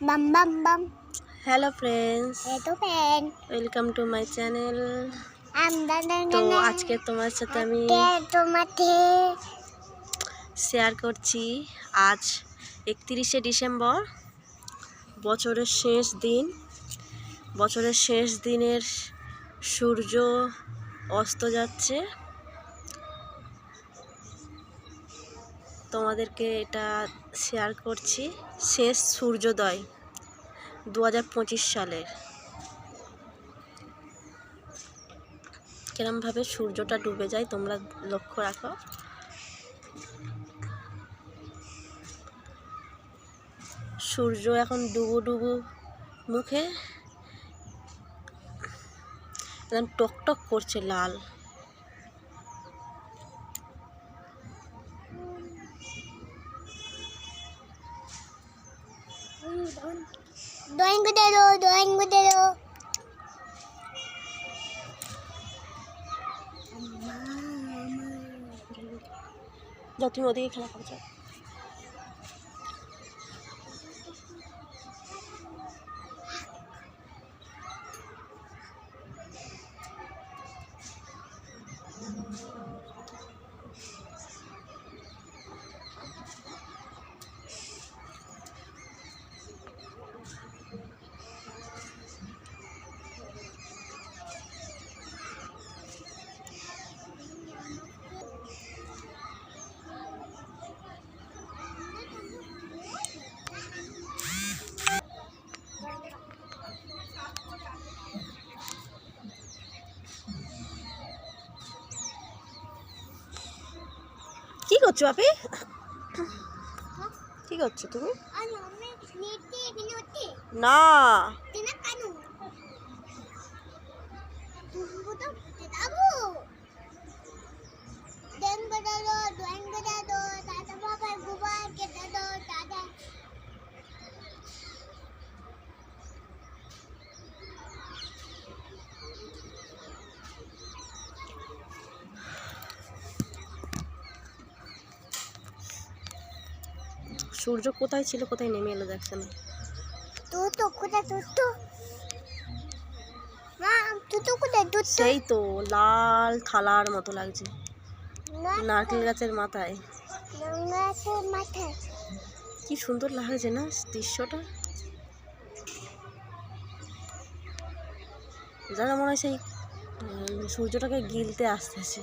বাম বাম বাম। হ্যালো ফ্রেন্ডস তো fan welcome to my channel তো আজকে তোমার সাথে আমি তোমাতে শেয়ার করছি। আজ একত্রিশে ডিসেম্বর বছরের শেষ দিন। বছরের শেষ দিনের সূর্য অস্ত যাচ্ছে। তোমাদেরকে এটা শেয়ার করছি। শেষ সূর্যোদয় দু হাজার পঁচিশ সালের। কিরমভাবে সূর্যটা ডুবে যায় তোমরা লক্ষ্য রাখো। সূর্য এখন ডুবু ডুবু মুখে, একদম টকটক করছে লাল। ड्राइंग को दे दो ड्राइंग दे दो जाती हूँ देख रहा কি করছ আপি কি করছ তুমি? না। সূর্য কোথায় ছিল কোথায় নেমে এলো দেখছে না তু তো কোথায় তো সেই তো লাল থালার মতো লাগছে। নারকেল গাছের মাথায়। কি সুন্দর লাগছে না দৃশ্যটা? যারা মনে হয় সেই সূর্যটাকে গিলতে আসতেছে।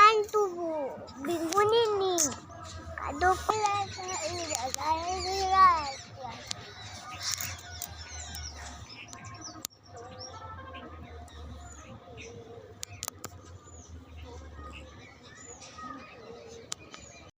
दुख